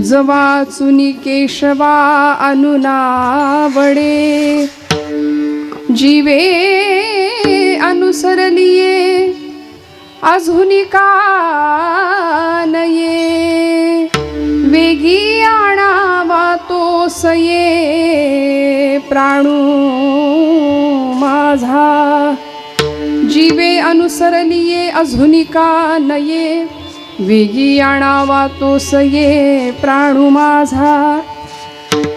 तुझ वाचुनी केशवा अनुनावडे। जीवे अनुसरलिये अजूनी का नये। वेगी आणावा तो सये प्राणू माझा। जीवे अनुसरलिये अजूनी का नये। वेगी आणावा तो प्राणू माझा.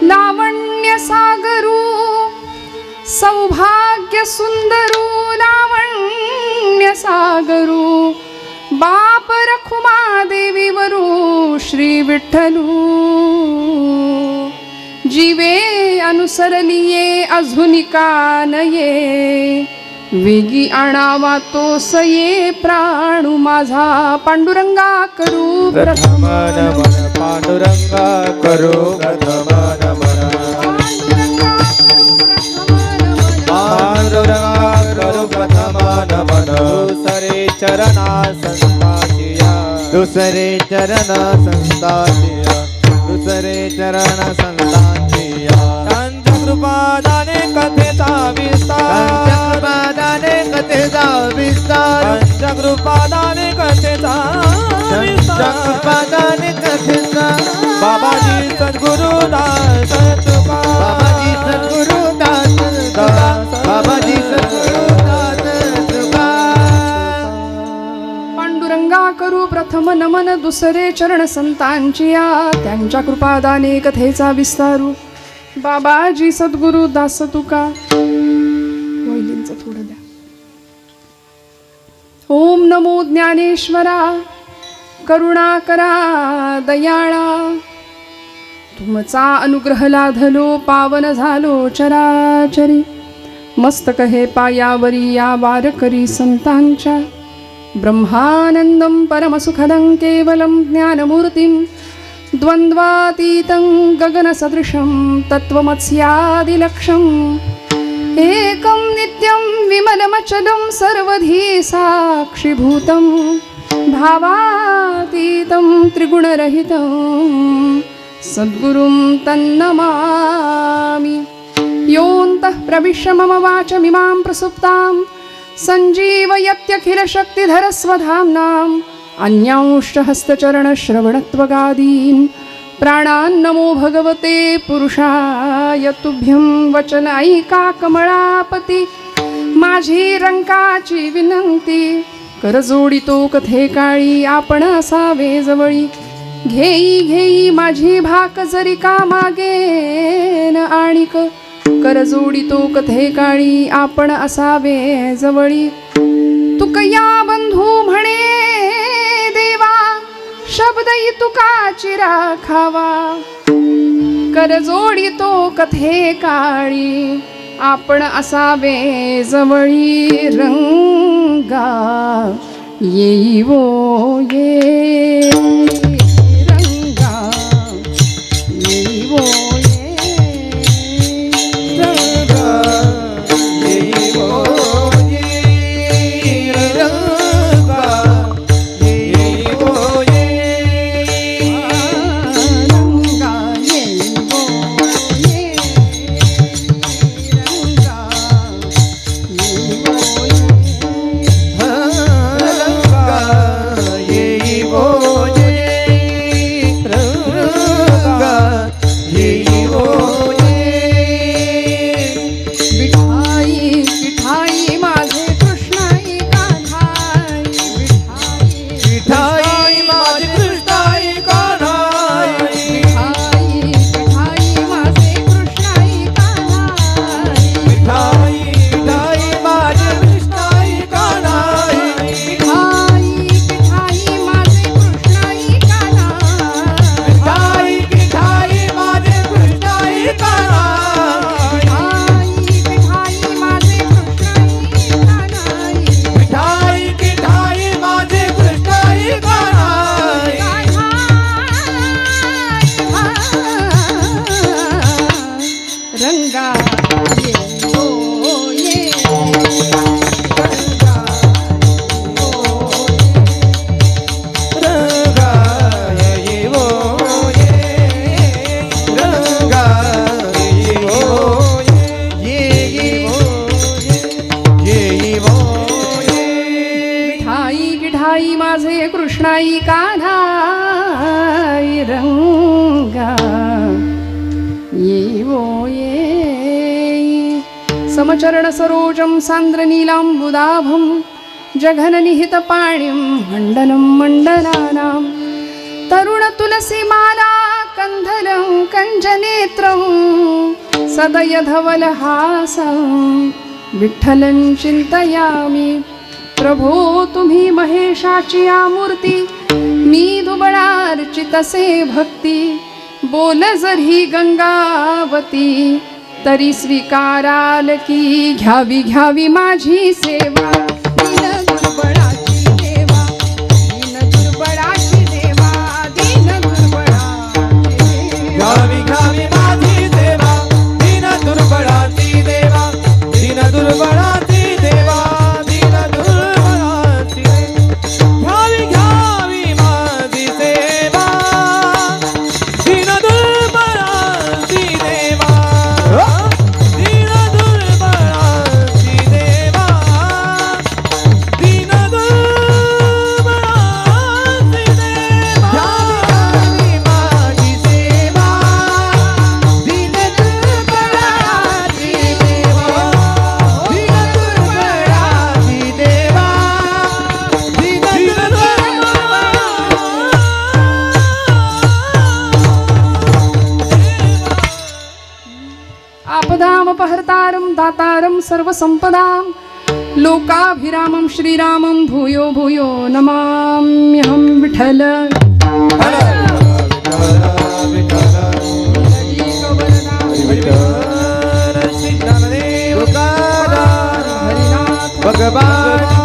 लावण्य सागरू सौभाग्य सुंदरू लावण्य सागरू बाप रखुमा देवीवरू श्री विठ्ठलू. जीवे अनुसरलिये अजूनिका नये. वेगी आणावा तो सये प्राणू माझा. पांडुरंगा करू प्रथम. नमन पांडुरंगा करू प्रथम. नमन पांडुरंगा करो प्रथम. नमन दुसरे चरणा संताचिया दुसरे चरण संताचिया दुसरे चरण संताचिया त्यांच्या कृपादाने कथेचा विस्तार. कृपादाने कथेचा विस्तार. त्यांच्या कृपादाने कथेचा कृपादाने कथेचा बाबाजी सद्गुरु दास तुका. बाबाजी सद्गुरु दास. बाबाजी सद्गुरु दास तुका. पांडुरंगा करू प्रथम नमन दुसरे चरण संतांची या. त्यांच्या कृपादाने कथेचा विस्तारू. बाबाजी सद्गुरु दास तुका थोडं द्या. ओम नमो ज्ञानेश्वरा करुणाकरा दयाळा. तुमचा अनुग्रह लाधलो पावन झालो चराचरी. मस्तक हे पायावरी या वारकरी संतांच्या. ब्रह्मानंदम परमसुखदं केवलं ज्ञानमूर्तिं द्वन्द्वातीतं गगनसदृशं तत्त्वमत्स्यादिलक्षम् एकं नित्यं विमलमचलं सर्वधी साक्षिभूतं भावातीतं त्रिगुणरहितं। सद्गुरुं तन्नमामि। योऽन्तः प्रविश्य मम वाचमिमां प्रसुप्तां सञ्जीवयत्यखिलशक्तिधरस्वधाम्नाम्। अन्यांश्चहस्तचरणश्रवणत्वगादीन् प्राणान्नमो भगवते पुरुषाय तुभ्यं वचन ऐका कमळापती माझी रंकाची विनंती करजोडितो कथे काळी आपण असावे जवळी। घेई घेई माझी भाक जरी का मागेन आणिक करजोडितो कथे काळी आपण असावे जवळी। तुकया बंधू म्हणे शब्द तुका चिरा खावा करजोडितो कथे काळी. आपण असावे जवळी रंगा. येईवो ये. समचरणसरोजं सान्द्रनीलाम्बुदाभं जघननिहितपाणिं मण्डनं मण्डनानां तरुणतुलसीमाला कन्धलं कञ्जनेत्रं सदयधवलहासं विठ्ठलं चिन्तयामि। प्रभो तुम्ही महेशाची मूर्ती मी दुबळार्चितसे भक्ती बोल जरी गंगावती। तरी स्वीकाराल की घ्यावी घ्यावी माझी सेवा. ભગવાન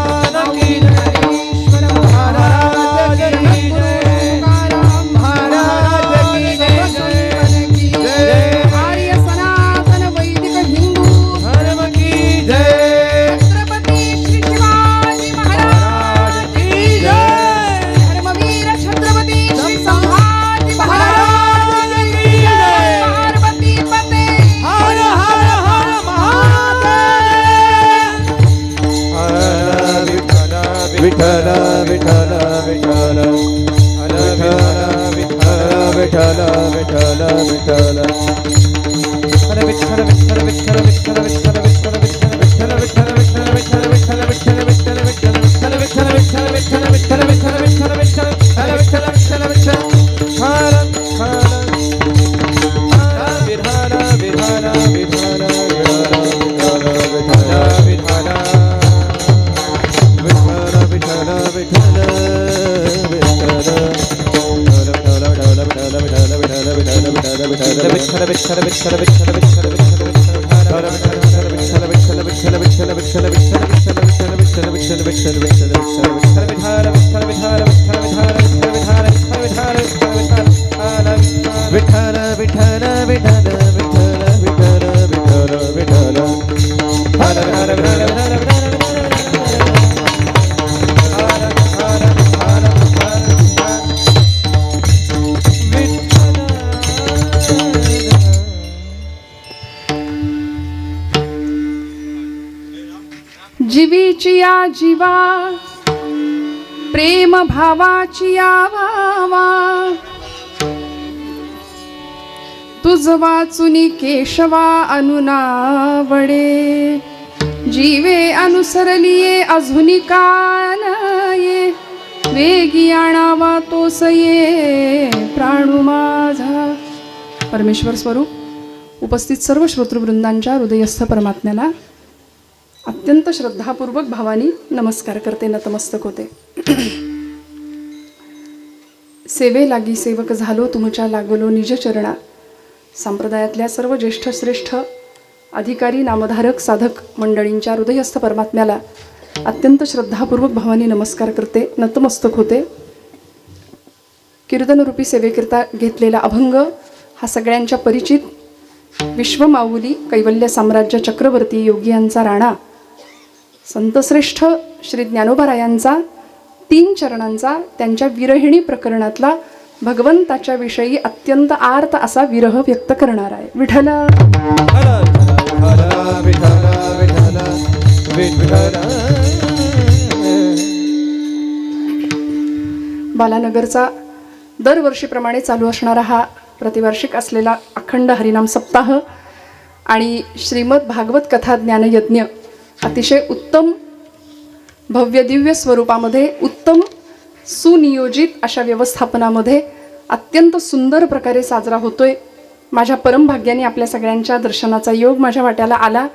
जीवीची या जीवा प्रेम भावाची या वावा तुझ वाचुनी केशवा अनुनावडे जीवे अनुसरलिये अजूनी कान ये. वेगी आणावा तोस प्राणू माझा. परमेश्वर स्वरूप उपस्थित सर्व श्रोतृवृंदांच्या हृदयस्थ परमात्म्याला अत्यंत श्रद्धापूर्वक भावानी नमस्कार करते नतमस्तक होते. सेवे लागी सेवक झालो तुमच्या लागलो निज चरणा. संप्रदायातल्या सर्व ज्येष्ठ श्रेष्ठ अधिकारी नामधारक साधक मंडळींच्या हृदयस्थ परमात्म्याला अत्यंत श्रद्धापूर्वक भावानी नमस्कार करते नतमस्तक होते. कीर्तनरूपी सेवेकरिता घेतलेला अभंग हा सगळ्यांच्या परिचित विश्वमाऊली कैवल्य साम्राज्य चक्रवर्ती योगी यांचा राणा संतश्रेष्ठ श्री ज्ञानोबारायांचा तीन चरणांचा त्यांच्या विरहिणी प्रकरणातला भगवंताच्या विषयी अत्यंत आर्त असा विरह व्यक्त करणार आहे. विठ्ठल! बालानगरचा दरवर्षीप्रमाणे चालू असणारा हा प्रतिवार्षिक असलेला अखंड हरिनाम सप्ताह आणि श्रीमद भागवत कथा ज्ञानयज्ञ अतिशय उत्तम भव्य दिव्य स्वरूपामध्ये उत्तम सुनियोजित अशा व्यवस्थापनामध्ये अत्यंत सुंदर प्रकारे साजरा होतोय. माझ्या परमभाग्याने आपल्या सगळ्यांच्या दर्शनाचा योग माझ्या वाट्याला आला.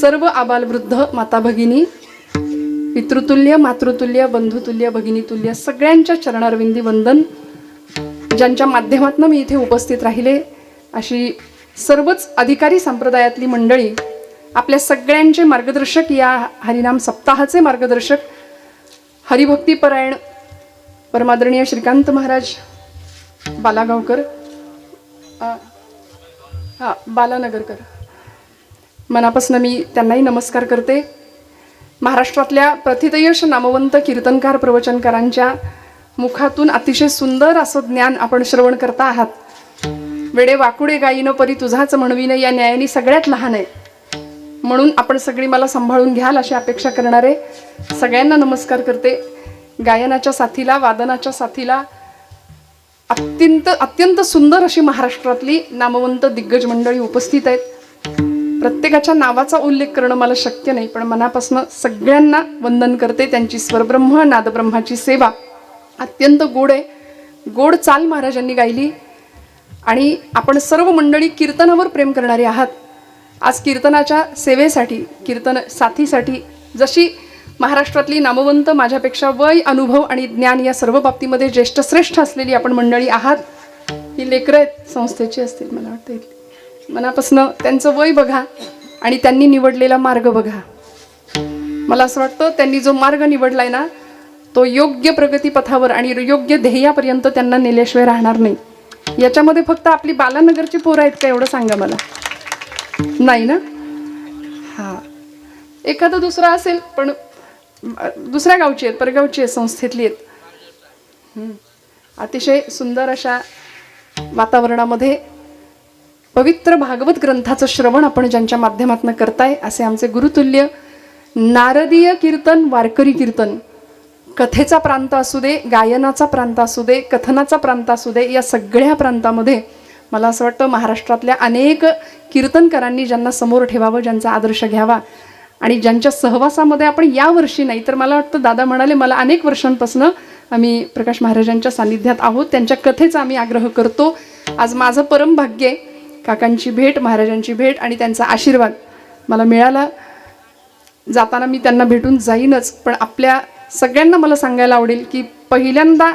सर्व आबालवृद्ध माता भगिनी पितृतुल्य मातृतुल्य बंधुतुल्य भगिनीतुल्य सगळ्यांच्या चरणारविंदी वंदन ज्यांच्या माध्यमातून मी इथे उपस्थित राहिले अशी सर्वच अधिकारी संप्रदायातली मंडळी आपल्या सगळ्यांचे मार्गदर्शक या हरिनाम सप्ताहाचे मार्गदर्शक हरिभक्तीपरायण परमादरणीय श्रीकांत महाराज बालागावकर हां हा बालानगरकर. मनापासून मी त्यांनाही नमस्कार करते. महाराष्ट्रातल्या प्रथितयश नामवंत कीर्तनकार प्रवचनकारांच्या मुखातून अतिशय सुंदर असं ज्ञान आपण श्रवण करता आहात. वेडे वाकुडे गायीनं परी तुझाच म्हणवीनं या न्यायाने सगळ्यात लहान आहे. म्हणून आपण सगळी मला सांभाळून घ्याल अशी अपेक्षा करणारे सगळ्यांना नमस्कार करते. गायनाच्या साथीला वादनाच्या साथीला अत्यंत अत्यंत सुंदर अशी महाराष्ट्रातली नामवंत दिग्गज मंडळी उपस्थित आहेत. प्रत्येकाच्या नावाचा उल्लेख करणं मला शक्य नाही पण मनापासून सगळ्यांना वंदन करते. त्यांची स्वरब्रह्म नादब्रह्माची सेवा अत्यंत गोड आहे. गोड चाल महाराजांनी गायली. आणि आपण सर्व मंडळी कीर्तनावर प्रेम करणारे आहात. आज कीर्तनाच्या सेवेसाठी कीर्तन साथीसाठी जशी महाराष्ट्रातली नामवंत माझ्यापेक्षा वय अनुभव आणि ज्ञान या सर्व बाबतीमध्ये ज्येष्ठ श्रेष्ठ असलेली आपण मंडळी आहात ही लेकरं आहेत संस्थेची असतील मला वाटतं मनापासनं त्यांचं वय बघा आणि त्यांनी निवडलेला मार्ग बघा. मला असं वाटतं त्यांनी जो मार्ग निवडलाय ना तो योग्य प्रगतीपथावर आणि योग्य ध्येयापर्यंत त्यांना नेल्याशिवाय राहणार नाही. याच्यामध्ये फक्त आपली बालानगरची पोरं आहेत का एवढं सांगा मला. नाही ना? हा. एखादं दुसरं असेल पण दुसऱ्या गावची आहेत परगावची आहेत संस्थेतली आहेत. अतिशय सुंदर अशा वातावरणामध्ये पवित्र भागवत ग्रंथाचं श्रवण आपण ज्यांच्या माध्यमातून करताय असे आमचे गुरुतुल्य नारदीय कीर्तन वारकरी कीर्तन. कथेचा प्रांत असू दे गायनाचा प्रांत असू दे कथनाचा प्रांत असू दे या सगळ्या प्रांतामध्ये मला असं वाटतं महाराष्ट्रातल्या अनेक कीर्तनकारांनी ज्यांना समोर ठेवावं ज्यांचा आदर्श घ्यावा आणि ज्यांच्या सहवासामध्ये आपण यावर्षी नाही तर मला वाटतं दादा म्हणाले मला अनेक वर्षांपासून आम्ही प्रकाश महाराजांच्या सान्निध्यात आहोत. त्यांच्या कथेचा आम्ही आग्रह करतो. आज माझं परम भाग्य काकांची भेट महाराजांची भेट आणि त्यांचा आशीर्वाद मला मिळाला. जाताना मी त्यांना भेटून जाईनच पण आपल्या सगळ्यांना मला सांगायला आवडेल की पहिल्यांदा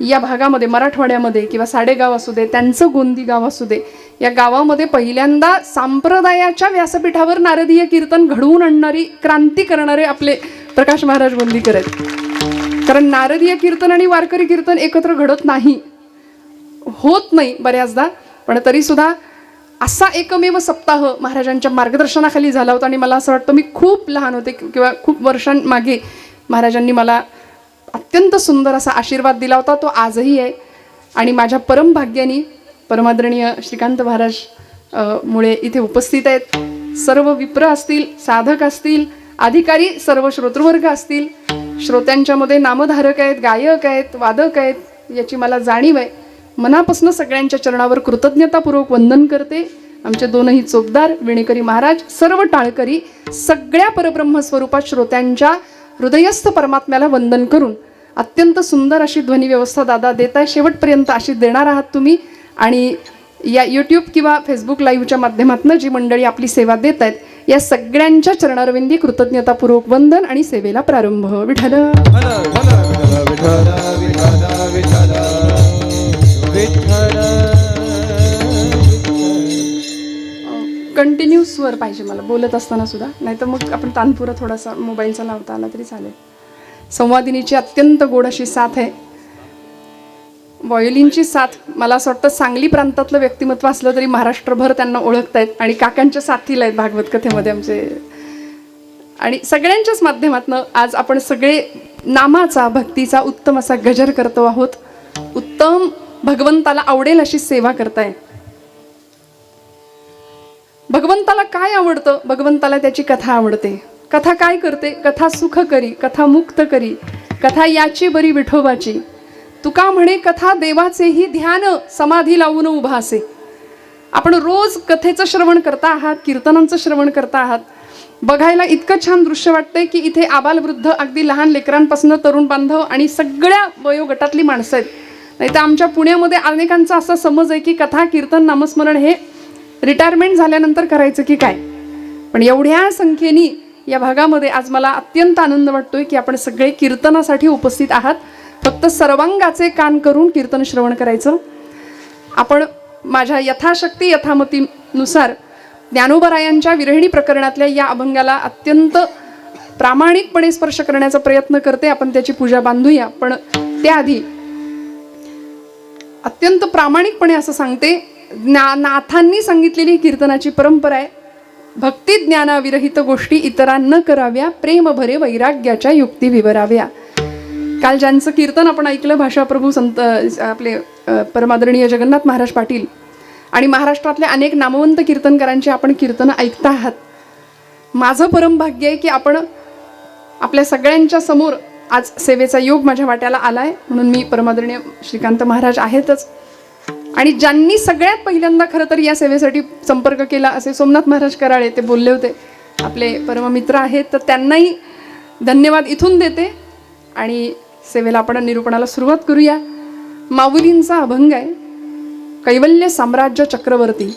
या भागामध्ये मराठवाड्यामध्ये किंवा साडेगाव असू दे त्यांचं गोंदी गाव असू दे या गावामध्ये पहिल्यांदा सांप्रदायाच्या व्यासपीठावर नारदीय कीर्तन घडवून आणणारी क्रांती करणारे आपले प्रकाश महाराज गोंदीकर आहेत. कारण नारदीय कीर्तन आणि वारकरी कीर्तन एकत्र घडत नाही होत नाही बऱ्याचदा पण तरीसुद्धा असा एकमेव सप्ताह महाराजांच्या मार्गदर्शनाखाली झाला होता आणि मला असं वाटतं मी खूप लहान होते किंवा खूप वर्षांमागे महाराजांनी मला अत्यंत सुंदर असा आशीर्वाद दिला होता तो आजही आहे. आणि माझ्या परमभाग्यानी परमादरणीय श्रीकांत महाराज मुळे इथे उपस्थित आहेत. सर्व विप्र असतील साधक असतील अधिकारी सर्व श्रोतृवर्ग असतील श्रोत्यांच्यामध्ये नामधारक आहेत गायक आहेत वादक आहेत याची मला जाणीव आहे. मनापासून सगळ्यांच्या चरणावर कृतज्ञतापूर्वक वंदन करते. आमचे दोनही चोपदार विणेकरी महाराज सर्व टाळकरी सगळ्या परब्रह्म स्वरूपात श्रोत्यांच्या हृदयस्थ परमात्म्याला वंदन करून अत्यंत सुंदर अशी ध्वनी व्यवस्था दादा देत आहे. शेवटपर्यंत अशी देणार आहात तुम्ही आणि या यूट्यूब किंवा फेसबुक लाईव्हच्या माध्यमातून जी मंडळी आपली सेवा देत आहेत या सगळ्यांच्या चरणारविंदी कृतज्ञतापूर्वक वंदन आणि सेवेला प्रारंभ. विठ्ठल. कंटिन्यू स्वर पाहिजे मला बोलत असताना सुद्धा. नाहीतर मग आपण तानपुरा थोडासा मोबाईलचा लावता आला तरी चालेल. संवादिनीची अत्यंत गोड अशी साथ आहे. वॉयोलिनची साथ मला असं वाटतं सांगली प्रांतातलं व्यक्तिमत्व असलं तरी महाराष्ट्रभर त्यांना ओळखतायत आणि काकांच्या साथीला आहेत भागवत कथेमध्ये आमचे. आणि सगळ्यांच्याच माध्यमातनं आज आपण सगळे नामाचा भक्तीचा उत्तम असा गजर करतो आहोत. उत्तम भगवंताला आवडेल अशी सेवा करताय भगवंताला काय आवडतं? भगवंताला त्याची कथा आवडते. कथा काय करते? कथा सुख करी कथा मुक्त करी कथा याची बरी विठोबाची. तुका म्हणे कथा देवाचेही ध्यान समाधी लावून उभा असे. आपण रोज कथेचं श्रवण करता आहात कीर्तनांचं श्रवण करता आहात. बघायला इतकं छान दृश्य वाटतंय की इथे आबालवृद्ध अगदी लहान लेकरांपासून तरुण बांधव आणि सगळ्या वयोगटातली माणसं आहेत. नाही तर आमच्या पुण्यामध्ये अनेकांचा असा समज आहे की कथा कीर्तन नामस्मरण हे रिटायरमेंट झाल्यानंतर करायचं की काय? पण एवढ्या संख्येने या भागामध्ये आज मला अत्यंत आनंद वाटतोय की आपण सगळे कीर्तनासाठी उपस्थित आहात. फक्त सर्वांगाचे कान करून कीर्तन श्रवण करायचं. आपण माझ्या यथाशक्ती यथामतीनुसार ज्ञानोबरायांच्या विरहिणी प्रकरणातल्या या अभंगाला अत्यंत प्रामाणिकपणे स्पर्श करण्याचा प्रयत्न करते. आपण त्याची पूजा बांधूया. पण त्याआधी अत्यंत प्रामाणिकपणे असं सांगते. ना नाथांनी सांगितलेली कीर्तनाची परंपरा आहे. भक्ती ज्ञानाविरहित गोष्टी इतरांना कराव्या प्रेमभरे वैराग्याच्या युक्ती विवराव्या. काल ज्यांचं कीर्तन आपण ऐकलं भाषाप्रभू संत आपले परमादरणीय जगन्नाथ महाराज पाटील आणि महाराष्ट्रातल्या अनेक नामवंत कीर्तनकारांची आपण कीर्तनं ऐकता आहात. माझं परमभाग्य आहे की आपण आपल्या सगळ्यांच्या समोर आज सेवेचा योग माझ्या वाट्याला आला आहे म्हणून मी परमादरणीय श्रीकांत महाराज आहेतच. आणि ज्यांनी सगळ्यात पहिल्यांदा खरं तर या सेवेसाठी संपर्क केला असे सोमनाथ महाराज कराळे ते बोलले होते. आपले परममित्र आहेत तर त्यांनाही धन्यवाद इथून देते. आणि सेवेला आपण निरूपणाला सुरुवात करूया. माऊलींचा अभंग आहे कैवल्य साम्राज्य चक्रवर्ती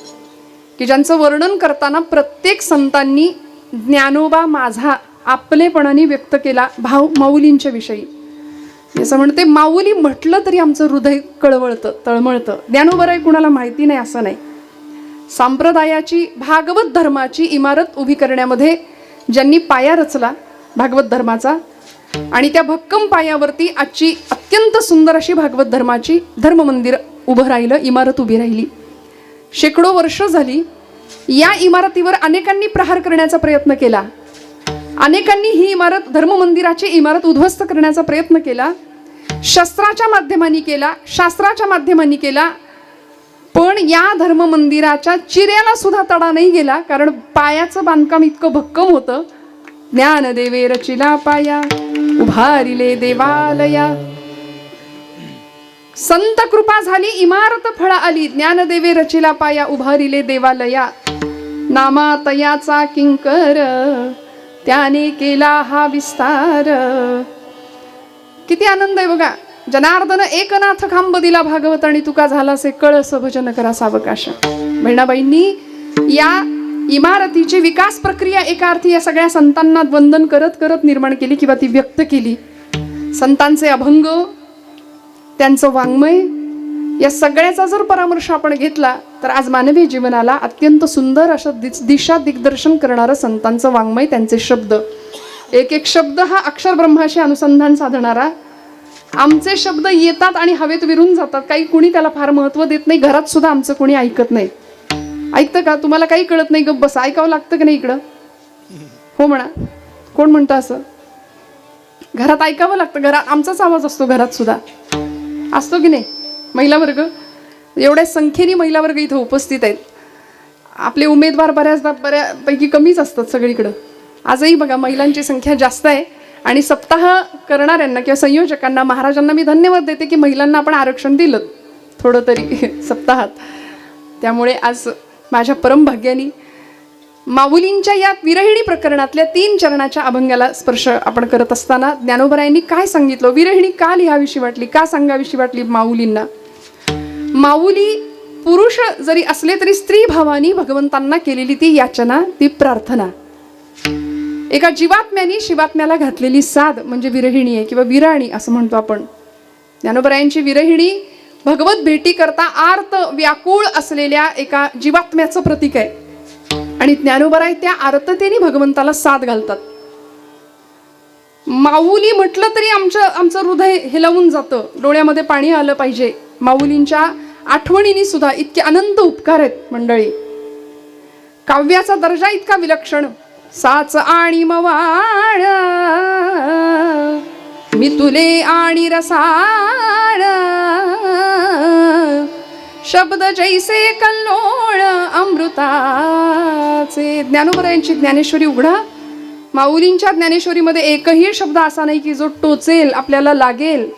की ज्यांचं वर्णन करताना प्रत्येक संतांनी ज्ञानोबा माझा आपलेपणाने व्यक्त केला भाव माऊलींच्या विषयी. मी असं म्हणते माऊली म्हटलं तरी आमचं हृदय कळवळतं तळमळतं. ज्ञानोबराय कुणाला माहिती नाही असं नाही. संप्रदायाची भागवत धर्माची इमारत उभी करण्यामध्ये ज्यांनी पाया रचला भागवत धर्माचा आणि त्या भक्कम पायावरती आजची अत्यंत सुंदर अशी भागवत धर्माची धर्म मंदिर उभं राहिलं इमारत उभी राहिली. शेकडो वर्ष झाली या इमारतीवर अनेकांनी प्रहार करण्याचा प्रयत्न केला. अनेकांनी ही इमारत धर्म मंदिराची इमारत उद्ध्वस्त करण्याचा प्रयत्न केला शस्त्राच्या माध्यमाने केला शास्त्राच्या माध्यमाने केला पण या धर्ममंदिराच्या चिऱ्याला सुद्धा तडा नाही गेला कारण पायाचं बांधकाम इतकं भक्कम होतं. ज्ञानदेवे रचिला पाया उभारिले देवालया. संत कृपा झाली इमारत फळा आली ज्ञानदेवे रचिला पाया उभारिले देवालया. नामा तयाचा किंकर त्याने केला हा विस्तार. किती आनंद आहे बघा. जनार्दन एकनाथ खांब दिला भागवत आणि तुका झालासे कळस भजन करा सावकाश. बहिणाबाईंनी या इमारतीची विकास प्रक्रिया एका अर्थी या सगळ्या संतांना वंदन करत करत निर्माण केली किंवा ती व्यक्त केली. संतांचे अभंग त्यांचं वाङ्मय या सगळ्याचा जर परामर्श आपण घेतला तर आज मानवी जीवनाला अत्यंत सुंदर असं दिस दिशा दिग्दर्शन करणारं संतांचं वाङ्मय त्यांचे शब्द. एक एक शब्द हा अक्षर ब्रह्माशी अनुसंधान साधणारा. आमचे शब्द येतात आणि हवेत विरून जातात. काही कुणी त्याला फार महत्त्व देत नाही. घरात सुद्धा आमचं कोणी ऐकत नाही. ऐकतं का? तुम्हाला काही कळत नाही. गप्प बस. ऐकावं लागतं की नाही इकडं? हो म्हणा. कोण म्हणतं असं? घरात ऐकावं लागतं. घरात आमचाच आवाज असतो घरात सुद्धा. असतो की नाही? महिला वर्ग? एवढ्या संख्येने महिला वर्ग इथं उपस्थित आहेत. आपले उमेदवार बऱ्याचदा बऱ्यापैकी कमीच असतात सगळीकडं. आजही बघा महिलांची संख्या जास्त आहे आणि सप्ताह करणाऱ्यांना किंवा संयोजकांना महाराजांना मी धन्यवाद देते की महिलांना आपण आरक्षण दिलं थोडं तरी सप्ताहात. त्यामुळे आज माझ्या परमभाग्यानी माऊलींच्या या विरहिणी प्रकरणातल्या तीन चरणाच्या अभंगाला स्पर्श आपण करत असताना ज्ञानोबरायांनी काय सांगितलं? विरहिणी का लिहाविषयी वाटली? का सांगाविषयी वाटली माऊलींना? माऊली पुरुष जरी असले तरी स्त्री भावानी भगवंतांना केलेली ती याचना ती प्रार्थना. एका जीवात्म्याने शिवात्म्याला घातलेली साध म्हणजे विरहिणी आहे किंवा विराणी असं म्हणतो आपण. ज्ञानोबरायांची विरहिणी भगवत भेटी करता आर्त व्याकुळ असलेल्या एका जीवात्म्याचं प्रतीक आहे. आणि ज्ञानोबराय त्या आर्ततेने भगवंताला साथ घालतात. माऊली म्हटलं तरी आमचं आमचं हृदय हिलवून जातं. डोळ्यामध्ये पाणी आलं पाहिजे. माऊलींच्या आठवणीने सुद्धा इतके अनंत उपकार आहेत मंडळी. काव्याचा दर्जा इतका विलक्षण. साच आणि मवाळ मी तुले आणि रसाळ शब्द जैसे कल्लोळ अमृताचे. ज्ञानोबरायांची ज्ञानेश्वरी उघडा. माऊलींच्या ज्ञानेश्वरीमध्ये एकही शब्द असा नाही की जो टोचेल आपल्याला लागेल.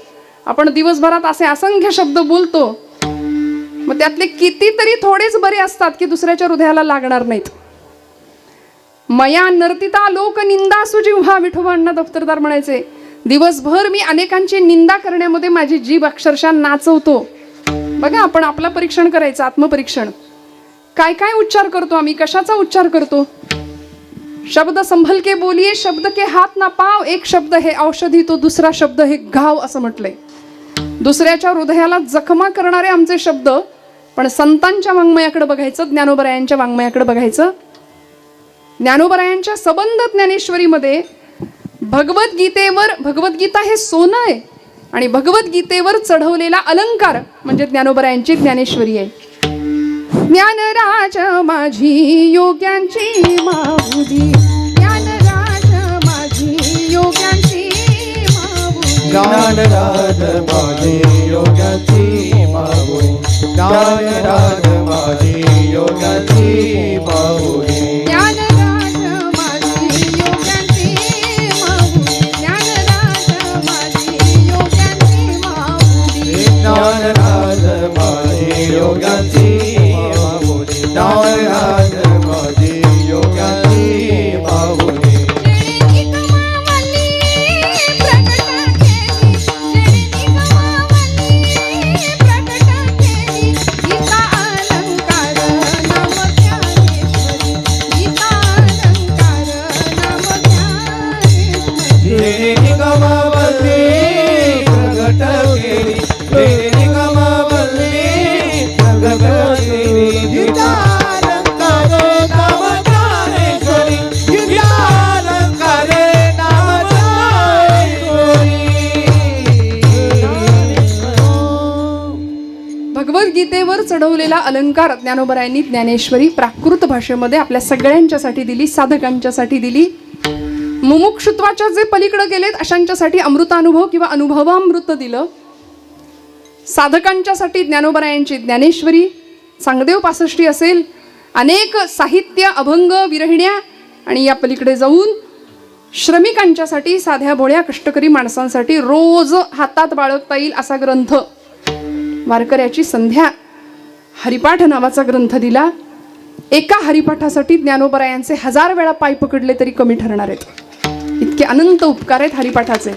आपण दिवसभरात असे असंख्य शब्द बोलतो. मग त्यातले कितीतरी थोडेच बरे असतात की दुसऱ्याच्या हृदयाला लागणार नाहीत. मया नर्तिता लोक निंदा सुजिव्हा विठोबांना दफ्तरदार म्हणायचे दिवसभर मी अनेकांची निंदा करण्यामध्ये माझी जीभ अक्षरशः नाचवतो. बघा आपण आपला परीक्षण करायचं आत्मपरीक्षण. काय काय उच्चार करतो आम्ही? कशाचा उच्चार करतो? शब्द संभल के बोलिये शब्द के हात ना पाव एक शब्द हे औषधी तो दुसरा शब्द हे घाव असं म्हटलंय. दुसऱ्याच्या हृदयाला जखमा करणारे आमचे शब्द पण संतांच्या वाङ्मयाकडे बघायचं ज्ञानोबरायांच्या वाङ्मयाकडे बघायचं. ज्ञानोबरायांच्या सबंध ज्ञानेश्वरीमध्ये भगवद्गीतेवर भगवद्गीता हे सोनं आहे आणि भगवद्गीतेवर चढवलेला अलंकार म्हणजे ज्ञानोबरायांची ज्ञानेश्वरी आहे. ज्ञानराज माझी योग्यांची माऊली. माऊली राग माझी योगाची माऊली ज्ञानराज माझी योगाची भगवद्गीतेवर चढवलेला अलंकार ज्ञानोबरायांनी ज्ञानेश्वरी प्राकृत भाषेमध्ये आपल्या सगळ्यांच्यासाठी दिली साधकांच्यासाठी दिली. मुमुक्षुत्वाच्या जे पलीकडे गेलेत अशांच्यासाठी अमृतानुभव किंवा अनुभवामृत दिलं. साधकांच्यासाठी ज्ञानोबरायांची ज्ञानेश्वरी चांगदेव पासष्टी असेल. अनेक साहित्य अभंग विरहिण्या आणि या पलीकडे जाऊन श्रमिकांच्यासाठी साध्या भोळ्या कष्टकरी माणसांसाठी रोज हातात बाळगता येईल असा ग्रंथ. वारकऱ्याची संध्या. हरिपाठ नावाचा ग्रंथ दिला. एका हरिपाठासाठी ज्ञानोबरायांचे हजार वेळा पाय पकडले तरी कमी ठरणार आहेत. इतके अनंत उपकार आहेत हरिपाठाचे.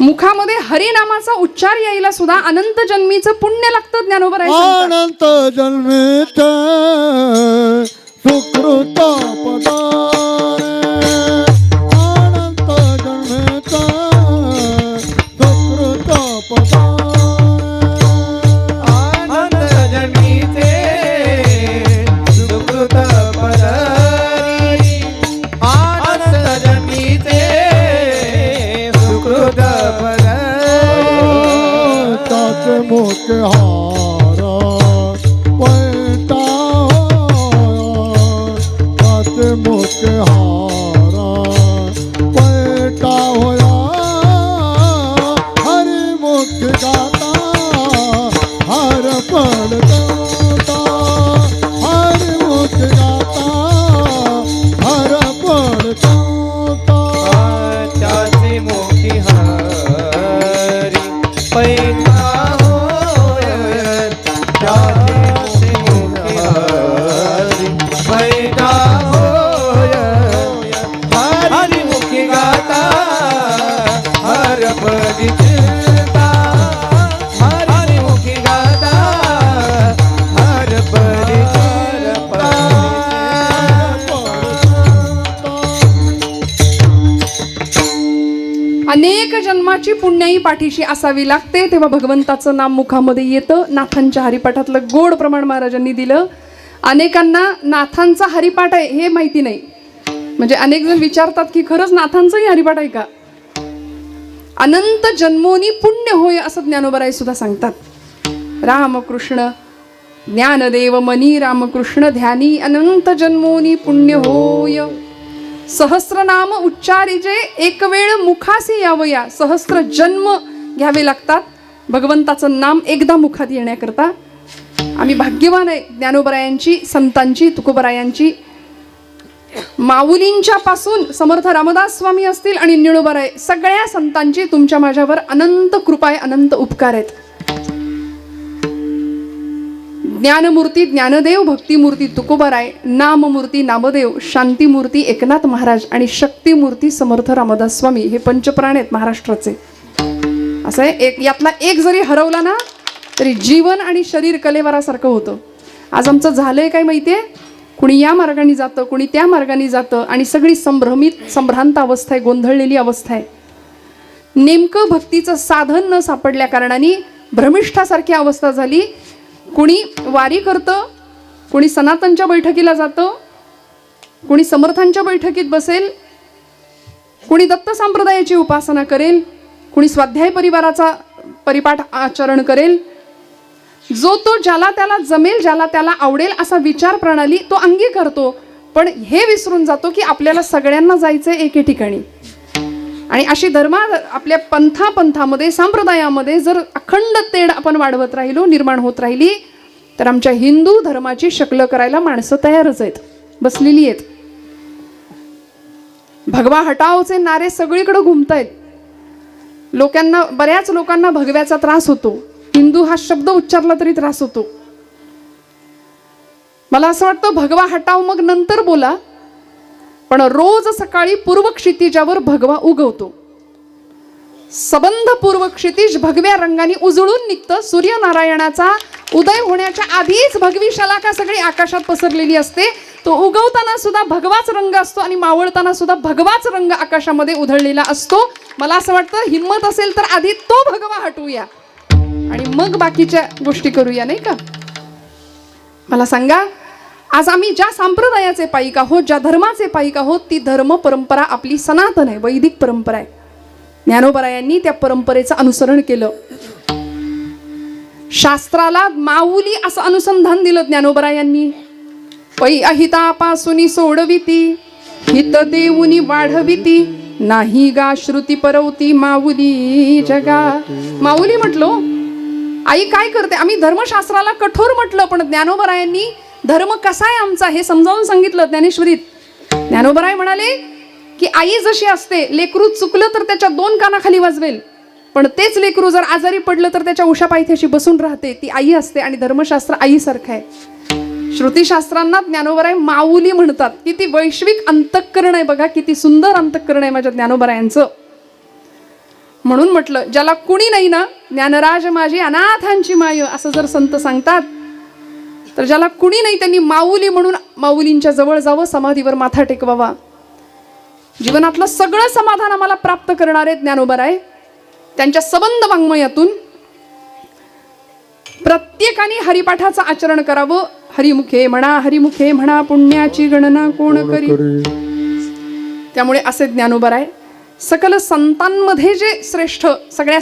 मुखामध्ये हरिनामाचा उच्चार यायला सुद्धा अनंत जन्मीचं पुण्य लागतं ज्ञानोबराय अनंत जन्मेत सुकृत पाठीशी असावी लागते तेव्हा भगवंताचं नाम मुखामध्ये येतं. नाथांच्या हरिपाठातलं गोड प्रमाण महाराजांनी दिलं. अनेकांना नाथांचा हरिपाठ आहे हे माहिती नाही. म्हणजे अनेक जण विचारतात की खरंच नाथांचाही हरिपाठ आहे का? अनंत जन्मोनी पुण्य होय असं ज्ञानोबराय सुद्धा सांगतात. रामकृष्ण ज्ञानदेव मनी रामकृष्ण ध्यानी अनंत जन्मोनी पुण्य होय. सहस्रनाम उच्चारिजे एक वेळ मुखासी यावया. सहस्र जन्म घ्यावे लागतात. भगवंताचं नाम एकदा मुखात येण्याकरता. आम्ही भाग्यवान आहे ज्ञानोबरायांची संतांची तुकोबरायांची. माऊलींच्या पासून समर्थ रामदास स्वामी असतील आणि निळोबराय सगळ्या संतांची तुमच्या माझ्यावर अनंत कृपा आहे अनंत उपकार आहेत. ज्ञानमूर्ती ज्ञानदेव भक्तिमूर्ती तुकोबराय नाममूर्ती नामदेव शांतीमूर्ती एकनाथ महाराज आणि शक्तिमूर्ती समर्थ रामदास स्वामी हे पंचप्राण आहेत महाराष्ट्राचे. असं आहे एक यातला एक जरी हरवला ना तरी जीवन आणि शरीर कलेवरासारखं होतं. आज आमचं झालंय काय माहितीये? कुणी या मार्गाने जातं कुणी त्या मार्गाने जातं आणि सगळी संभ्रमित संभ्रांत अवस्था आहे गोंधळलेली अवस्था आहे. नेमकं भक्तीचं साधन न सापडल्या कारणाने भ्रमिष्ठासारखी अवस्था झाली कुणी वारी करतं कुणी सनातनच्या बैठकीला जातं कुणी समर्थांच्या बैठकीत बसेल कुणी दत्त संप्रदायाची उपासना करेल कुणी स्वाध्याय परिवाराचा परिपाठ आचरण करेल जो तो ज्याला त्याला जमेल ज्याला त्याला आवडेल असा विचार प्रणाली तो अंगीकारतो. पण हे विसरून जातो की आपल्याला सगळ्यांना जायचं एके ठिकाणी. आणि अशी धर्मा आपल्या पंथा पंथामध्ये संप्रदायामध्ये जर अखंड तेढ आपण वाढवत राहिलो निर्माण होत राहिली तर आमच्या हिंदू धर्माची शकलं करायला माणसं तयारच आहेत. बसलेली आहेत. भगवा हटावचे नारे सगळीकडे घुमतायत. लोकांना बऱ्याच लोकांना भगव्याचा त्रास होतो. हिंदू हा शब्द उच्चारला तरी त्रास होतो. मला असं वाटतं भगवा हटाव मग नंतर बोला. पण रोज सकाळी पूर्व क्षितिजावर भगवा उगवतो. सबंध पूर्व क्षितिज भगव्या रंगाने उजळून निघतं सूर्यनारायणाचा. उदय होण्याच्या आधीच भगवी शलाका सगळी आकाशात पसरलेली असते? तो उगवताना सुद्धा भगवाच रंग असतो आणि मावळताना सुद्धा भगवाच रंग आकाशामध्ये उधळलेला असतो. मला असं वाटतं हिंमत असेल तर आधी तो भगवा हटवूया. आणि मग बाकीच्या गोष्टी करूया नाही का? मला सांगा आज आम्ही ज्या संप्रदायाचे पायिक आहोत ज्या धर्माचे पायिक आहोत ती धर्म परंपरा आपली सनातन आहे वैदिक परंपरा आहे. ज्ञानोबरायांनी त्या परंपरेचं अनुसरण केलं. शास्त्राला माऊली असं अनुसंधान दिलं ज्ञानोबरायांनी पै अहितापासून सोडविती हित देऊनी वाढविती नाही गा श्रुती परवती माऊली जगा. माऊली म्हटलो आई काय करते? आम्ही धर्मशास्त्राला कठोर म्हटलं पण ज्ञानोबरायांनी धर्म कसा आहे आमचा हे समजावून सांगितलं ज्ञानेश्वरीत ज्ञानोबराय म्हणाले की आई जशी असते लेकरू चुकलं तर त्याच्या दोन कानाखाली वाजवेल. पण तेच लेकरू जर आजारी पडलं तर त्याच्या उषा पायथ्याशी बसून राहते. ती आई असते आणि धर्मशास्त्र आईसारखं आहे. श्रुतीशास्त्रांना ज्ञानोबराय माऊली म्हणतात. किती वैश्विक अंतःकरण आहे बघा किती सुंदर अंतःकरण आहे माझ्या ज्ञानोबरायांचं. म्हणून म्हटलं ज्याला कुणी नाही ना ज्ञानराज माझी अनाथांची माय असं जर संत सांगतात तर ज्याला कुणी नाही त्यांनी माऊली म्हणून माऊलींच्या जवळ जावं समाधीवर माथा टेकवावा. जीवनातलं सगळं समाधान आम्हाला प्राप्त करणारे ज्ञानोबराय. त्यांच्या सबंध वाङ्मयातून प्रत्येकाने हरिपाठाचं आचरण करावं. हरिमुखे म्हणा हरिमुखे म्हणा पुण्याची गणना कोण करी? त्यामुळे असे ज्ञानोबराय सकल संतांमध्ये जे श्रेष्ठ सगळ्या